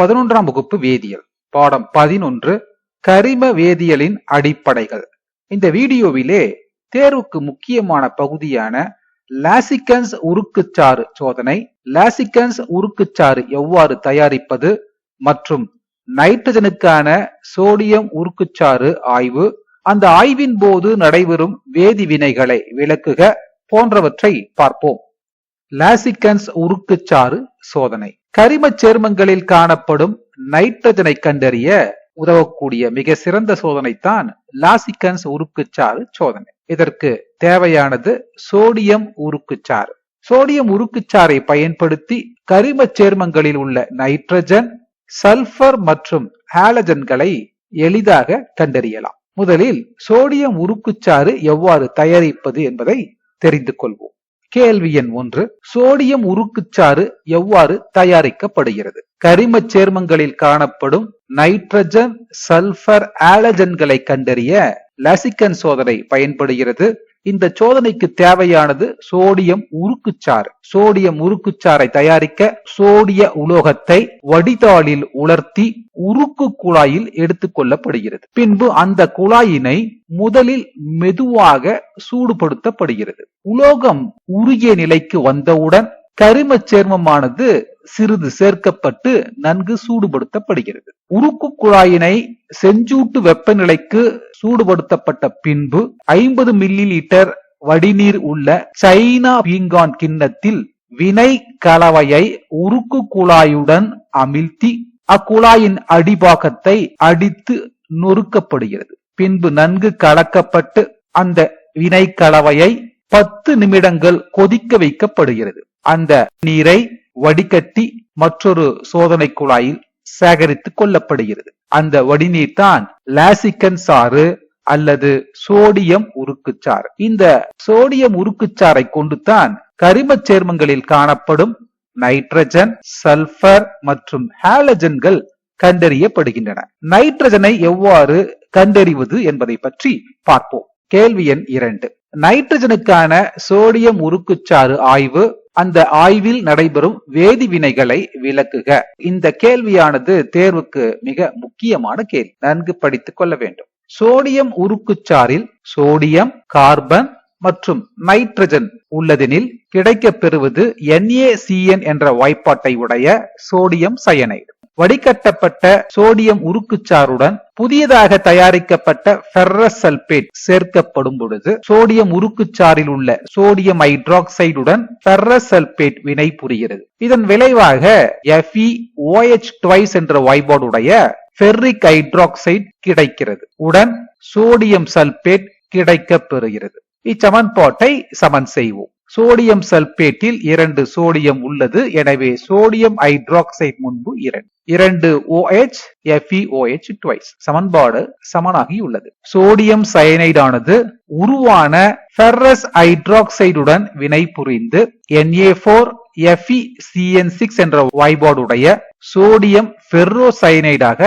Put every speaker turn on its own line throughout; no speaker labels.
பதினொன்றாம் வகுப்பு வேதியியல் பாடம் பதினொன்று கரிம வேதியியலின் அடிப்படைகள். இந்த வீடியோவிலே தேர்வுக்கு முக்கியமான பகுதியான லாசிக்கன்ஸ் உருக்குச்சாறு சோதனை லாசிக்கன்ஸ் உருக்குச்சாறு எவ்வாறு தயாரிப்பது மற்றும் நைட்ரஜனுக்கான சோடியம் உருக்குச்சாறு ஆய்வு அந்த ஆய்வின் போது நடைபெறும் வேதி வினைகளை விளக்குக போன்றவற்றை பார்ப்போம். லாசிக்கன்ஸ் உருக்குச்சாறு சோதனை. கரிமச் சேர்மங்களில் காணப்படும் நைட்ரஜனை கண்டறிய உதவக்கூடிய மிக சிறந்த சோதனைதான் லாசிகன்ஸ் உருக்குச்சாறு சோதனை. இதற்கு தேவையானது சோடியம் உருக்குச்சாறு. சோடியம் உருக்குச்சாறை பயன்படுத்தி கரிமச் சேர்மங்களில் உள்ள நைட்ரஜன் சல்பர் மற்றும் ஹாலஜன்களை எளிதாக கண்டறியலாம். முதலில் சோடியம் உருக்குச்சாறு எவ்வாறு தயாரிப்பது என்பதை தெரிந்து கொள்வோம். கேள்வி எண் ஒன்று சோடியம் உருக்குச்சாறு எவ்வாறு தயாரிக்கப்படுகிறது? கரிமச் சேர்மங்களில் காணப்படும் நைட்ரஜன் சல்பர் ஆலஜன்களை கண்டறிய லசிக்கன் சோதனை பயன்படுகிறது. இந்த சோதனைக்கு தேவையானது சோடியம் உருக்குச்சாறு சோடியம் உருக்குச்சாறை தயாரிக்க சோடிய உலோகத்தை வடிதாளில் உலர்த்தி உருக்கு குழாயில் எடுத்துக் கொள்ளப்படுகிறது. பின்பு அந்த குழாயினை முதலில் மெதுவாக சூடுபடுத்தப்படுகிறது. உலோகம் உருகிய நிலைக்கு வந்தவுடன் கரிமச் சேர்மமானது சிறிது சேர்க்கப்பட்டு நன்கு சூடுபடுத்தப்படுகிறது. உருக்கு குழாயினை செஞ்சூட்டு வெப்பநிலைக்கு சூடுபடுத்தப்பட்ட பின்பு ஐம்பது மில்லி லிட்டர் வடிநீர் உள்ள சைனா பீங்கான் கிண்ணத்தில் வினை கலவையை உருக்கு குழாயுடன் அமிழ்த்தி அக்குழாயின் அடிபாகத்தை அடித்து நொறுக்கப்படுகிறது. பின்பு நன்கு கலக்கப்பட்டு அந்த வினை கலவையை பத்து நிமிடங்கள் கொதிக்க வைக்கப்படுகிறது. அந்த நீரை வடிகட்டி மற்றொரு சோதனை குழாயில் சேகரித்துக் கொள்ளப்படுகிறது. அந்த வடிநீர் தான் லாசிக்கன் சாறு அல்லது சோடியம் உருக்குச்சாறு. இந்த சோடியம் உருக்குச்சாறை கொண்டுதான் கரிமச் சேர்மங்களில் காணப்படும் நைட்ரஜன் சல்பர் மற்றும் ஹாலஜன்கள் கண்டறியப்படுகின்றன. நைட்ரஜனை எவ்வாறு கண்டறிவது என்பதை பற்றி பார்ப்போம். கேள்வி எண் இரண்டு. நைட்ரஜனுக்கான சோடியம் உருக்குச்சாறு ஆய்வு. அந்த ஆய்வில் நடைபெறும் வேதி வினைகளை விளக்குக. இந்த கேள்வியானது தேர்வுக்கு மிக முக்கியமான கேள்வி. நன்கு படித்துக் கொள்ள வேண்டும். சோடியம் உருக்குச்சாறில் சோடியம் கார்பன் மற்றும் நைட்ரஜன் உள்ளதெனில் கிடைக்கப் பெறுவது NaCN என்ற வாய்ப்பாட்டை உடைய சோடியம் சயனைடு. வடிகட்டப்பட்ட சோடியம் உருக்குச்சாருடன் புதியதாக தயாரிக்கப்பட்ட ஃபெர்ரஸ் சல்பேட் சேர்க்கப்படும் பொழுது சோடியம் உருக்குச்சாறில் உள்ள சோடியம் ஹைட்ராக்சைடுடன் ஃபெர்ரஸ் சல்பேட் வினை புரிகிறது. இதன் விளைவாக எஃப்இ ஓஎச் டுவைஸ் என்ற வாய்பாடுடைய ஃபெர்ரிக் ஹைட்ராக்சைடு கிடைக்கிறது. உடன் சோடியம் சல்பேட் கிடைக்கப் பெறுகிறது. இச்சமன்பாட்டை சமன் செய்வோம். சோடியம் சல்பேட்டில் இரண்டு சோடியம் உள்ளது. எனவே சோடியம் ஹைட்ராக்சைடு முன்பு இரண்டு. இரண்டு OH FeOH டுவைஸ் சமன்பாடு சமனாகி உள்ளது. சோடியம் சயனைடானது உருவான ஃபெர்ரஸ் ஹைட்ராக்சைடுடன் வினை புரிந்து Na4 FeCN6 என்ற வாய்பாடுடைய சோடியம் ஃபெர்ரோசயனைடாக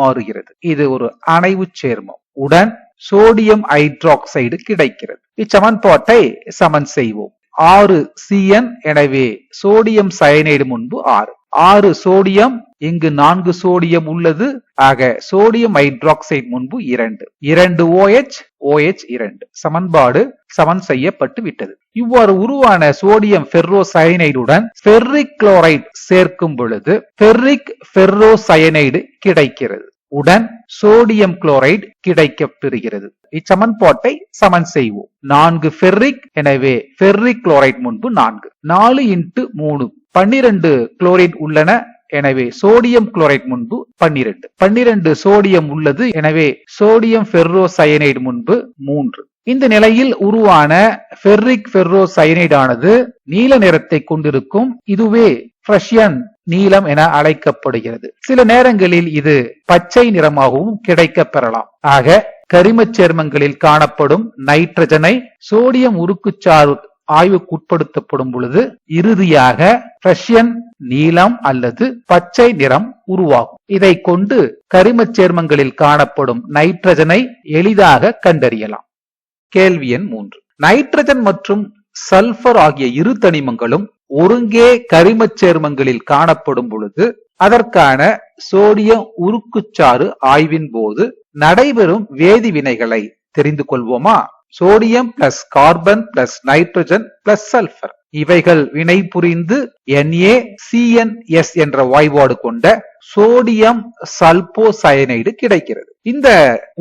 மாறுகிறது. இது ஒரு அணைவு சேர்மம். உடன் சோடியம் ஹைட்ராக்சைடு கிடைக்கிறது. இச்சமன்பாட்டை சமன் செய்வோம். ஆறு சிஎன் எனவே சோடியம் சயனைடு முன்பு ஆறு. ஆறு சோடியம் இங்கு நான்கு சோடியம் உள்ளது. ஆக சோடியம் ஹைட்ராக்சைடு முன்பு இரண்டு. இரண்டு ஓஎச் ஓஎச் இரண்டு. சமன்பாடு சமன் செய்யப்பட்டு விட்டது. இவ்வாறு உருவான சோடியம் ஃபெர்ரோசயனைடுடன் ஃபெர்ரிக் குளோரைடு சேர்க்கும் பொழுது ஃபெர்ரிக் ஃபெர்ரோசயனைடு கிடைக்கிறது. உடன் சோடியம் குளோரைடு கிடைக்கப்பெறுகிறது. இச்சமன்பாட்டை சமன் செய்வோம். நான்கு ஃபெர்ரிக் எனவே ஃபெர்ரிக் குளோரைட் முன்பு நான்கு. நாலு இன்ட்டு மூணு. பன்னிரண்டு குளோரைட் உள்ளன எனவே சோடியம் குளோரைட் முன்பு பன்னிரண்டு. பன்னிரண்டு சோடியம் உள்ளது எனவே சோடியம் ஃபெர்ரோசயனைடு முன்பு மூன்று. இந்த நிலையில் உருவான ஃபெர்ரிக் ஃபெர்ரோசயனைடானது நீல நிறத்தை கொண்டிருக்கும். இதுவே ஃப்ரஷியன் நீலம் என அழைக்கப்படுகிறது. சில நேரங்களில் இது பச்சை நிறமாகவும் கிடைக்க பெறலாம் ஆக கரிம சேர்மங்களில் காணப்படும் நைட்ரஜனை சோடியம் உருக்குச்சாறு ஆய்வுக்குட்படுத்தப்படும் பொழுது இறுதியாக ரஷ்யன் நீலம் அல்லது பச்சை நிறம் உருவாகும். இதை கொண்டு கரிம சேர்மங்களில் காணப்படும் நைட்ரஜனை எளிதாக கண்டறியலாம். கேள்வி எண் மூன்று. நைட்ரஜன் மற்றும் சல்பர் ஆகிய இரு தனிமங்களும் ஒருங்கே கரிமச் சேர்மங்களில் காணப்படும் பொழுது அதற்கான சோடியம் உருக்குச்சாறு ஆய்வின் போது நடைபெறும் வேதிவினைகளை தெரிந்து கொள்வோமா? Sodium plus carbon plus nitrogen plus sulphur இவைகள் வினை புரிந்து NaCnS என்ற வாய்பாடு கொண்ட சோடியம் சல்போசயனைடு கிடைக்கிறது. இந்த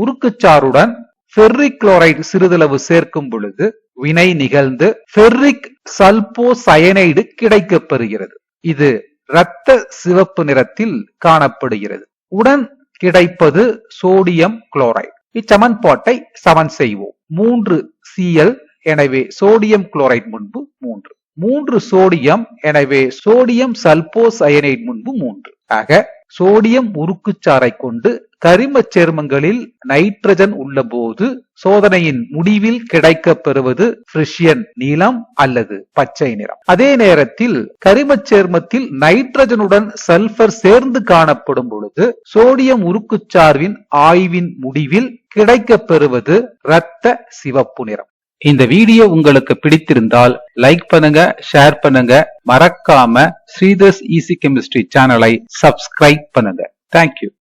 உருக்குச்சாறுடன் ஃபெர்ரிக் குளோரைடு சிறிதளவு சேர்க்கும் பொழுது வினை நிகழ்ந்து ஃபெர்ரிக் சல்போசயனைடு கிடைக்கப்பெறுகிறது. இது இரத்த சிவப்பு நிறத்தில் காணப்படுகிறது. உடன் கிடைப்பது சோடியம் குளோரைடு இச்சமன்பாட்டை சமன் செய்வோம். மூன்று சிஎல் எனவே சோடியம் குளோரைடு முன்பு மூன்று. மூன்று சோடியம் எனவே சோடியம் சல்போசயனைடு முன்பு மூன்று. ஆக சோடியம் உருக்குச்சாரை கொண்டு கரிமச் சேர்மங்களில் நைட்ரஜன் உள்ளபோது சோதனையின் முடிவில் கிடைக்க பெறுவது பிரிஷியன் நீலம் அல்லது பச்சை நிறம். அதே நேரத்தில் கரிமச் சேர்மத்தில் நைட்ரஜனுடன் சல்பர் சேர்ந்து காணப்படும் பொழுது சோடியம் உருக்குச்சார்வின் ஆய்வின் முடிவில் கிடைக்க பெறுவது இரத்த சிவப்பு நிறம். இந்த வீடியோ உங்களுக்கு பிடித்திருந்தால் லைக் பண்ணுங்க ஷேர் பண்ணுங்க. மறக்காம ஸ்ரீதர்ஸ் ஈசி கெமிஸ்ட்ரி சேனலை சப்ஸ்கிரைப் பண்ணுங்க. Thank you